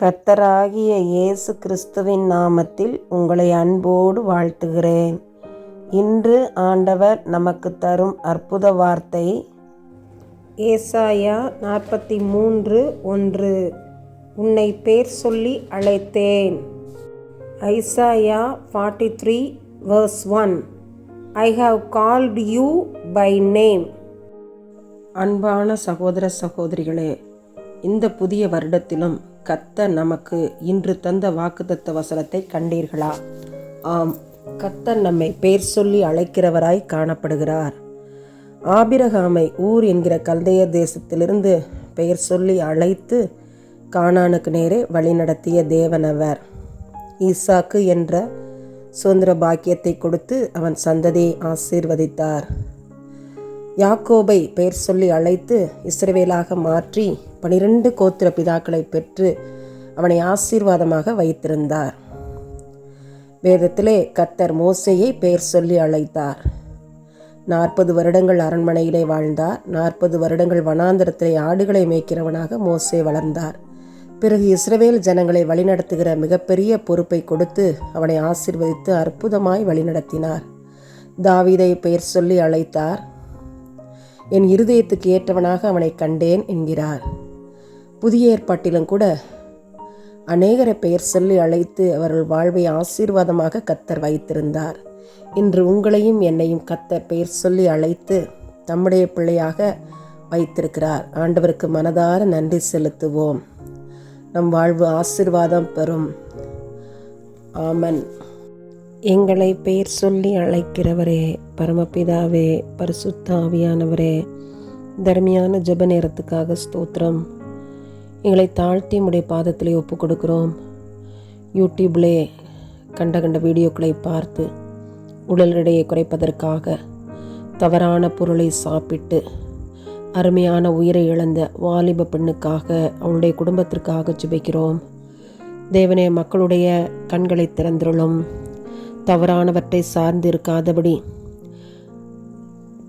கர்த்தராகிய இயேசு கிறிஸ்துவின் நாமத்தில் உங்களை அன்போடு வாழ்த்துகிறேன். இன்று ஆண்டவர் நமக்கு தரும் அற்புத வார்த்தை ஏசாயா நாற்பத்தி மூன்று ஒன்று. உன்னை பேர் சொல்லி அழைத்தேன். Isaiah forty three verse one I have called you by name அன்பான சகோதர சகோதரிகளே இந்த புதிய வருடத்திலும் கத்த நமக்கு இன்று தந்த வாக்குத்தத்த வசனத்தை கண்டீர்களா? ஆம் கத்தர் நம்மை பேர் சொல்லி அழைக்கிறவராய் காணப்படுகிறார். ஆபிரகாமை ஊர் என்கிற கல்தைய தேசத்திலிருந்து பெயர் சொல்லி அழைத்து காணானுக்கு நேரே வழிநடத்திய தேவனவர் ஈசாக்கு என்ற சுதந்திர பாக்கியத்தை கொடுத்து அவன் சந்ததியை ஆசீர்வதித்தார். யாக்கோபை பெயர் சொல்லி அழைத்து இஸ்ரவேலாக மாற்றி பனிரெண்டு கோத்திர பிதாக்களை பெற்று அவனை ஆசீர்வாதமாக வைத்திருந்தார். வேதத்திலே கத்தர் மோசையை பெயர் சொல்லி அழைத்தார். நாற்பது வருடங்கள் அரண்மனையிலே வாழ்ந்தார். நாற்பது வருடங்கள் வனாந்திரத்திலே ஆடுகளை மேய்க்கிறவனாக மோசே வளர்ந்தார். பிறகு இஸ்ரவேல் ஜனங்களை வழிநடத்துகிற மிகப்பெரிய பொறுப்பை கொடுத்து அவனை ஆசிர்வதித்து அற்புதமாய் வழிநடத்தினார். தாவீதை பெயர் சொல்லி அழைத்தார். என் இருதயத்துக்கு ஏற்றவனாக அவனை கண்டேன் என்கிறார். புதிய ஏற்பாட்டிலும் கூட அநேகரை பெயர் சொல்லி அழைத்து அவர்கள் வாழ்வை ஆசீர்வாதமாக கத்தர் வைத்திருந்தார். இன்று உங்களையும் என்னையும் கத்தர் பெயர் சொல்லி அழைத்து தம்முடைய பிள்ளையாக வைத்திருக்கிறார். ஆண்டவருக்கு மனதார நன்றி செலுத்துவோம். நம் வாழ்வு ஆசீர்வாதம் பெறும். ஆமன். எங்களை பெயர் சொல்லி அழைக்கிறவரே பரமபிதாவே பரிசுத்தாவியானவரே தர்மியான ஜெப நேரத்துக்காக ஸ்தோத்திரம். எங்களை தாழ்த்தி உடைய பாதத்திலே ஒப்பு கொடுக்குறோம் யூடியூப்லே கண்ட கண்ட வீடியோக்களை பார்த்து உடல் எடையை குறைப்பதற்காக தவறான பொருளை சாப்பிட்டு அருமையான உயிரை இழந்த வாலிப பெண்ணுக்காக அவளுடைய குடும்பத்திற்காக ஜெபிக்கிறோம். தேவனே மக்களுடைய கண்களை திறந்துள்ளோம் தவறானவற்றை சார்ந்து இருக்காதபடி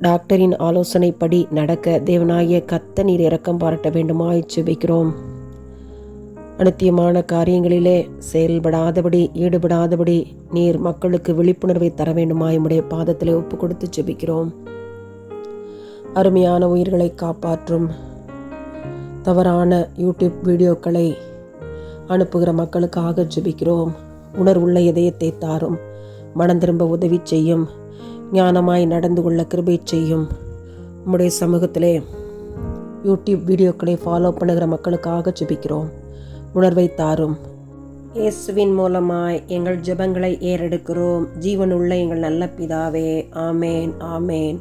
டாக்டரின் ஆலோசனைப்படி நடக்க தேவனாய கத்த நீர் இறக்கம் பாராட்ட வேண்டுமாய் ஜெபிக்கிறோம் அனுத்தியமான காரியங்களிலே செயல்படாதபடி ஈடுபடாதபடி நீர் மக்களுக்கு விழிப்புணர்வை தர வேண்டுமாய் உடைய பாதத்திலே ஒப்பு கொடுத்து செபிக்கிறோம் அருமையான உயிர்களை காப்பாற்றும் தவறான யூடியூப் வீடியோக்களை அனுப்புகிற மக்களுக்காக ஜெபிக்கிறோம். உணர்வுள்ள இதயத்தை தாரும் மனம் திரும்ப உதவி செய்யும். ஞானமாய் நடந்து கொள்ள கிருபை செய்யும். நம்முடைய சமூகத்திலே யூடியூப் வீடியோக்களை ஃபாலோ பண்ணுகிற மக்களுக்காக ஜெபிக்கிறோம். உணர்வை தாரும். இயேசுவின் மூலமாய் எங்கள் ஜெபங்களை ஏறெடுக்கிறோம். ஜீவனுள்ள எங்கள் நல்ல பிதாவே. ஆமேன் ஆமேன்.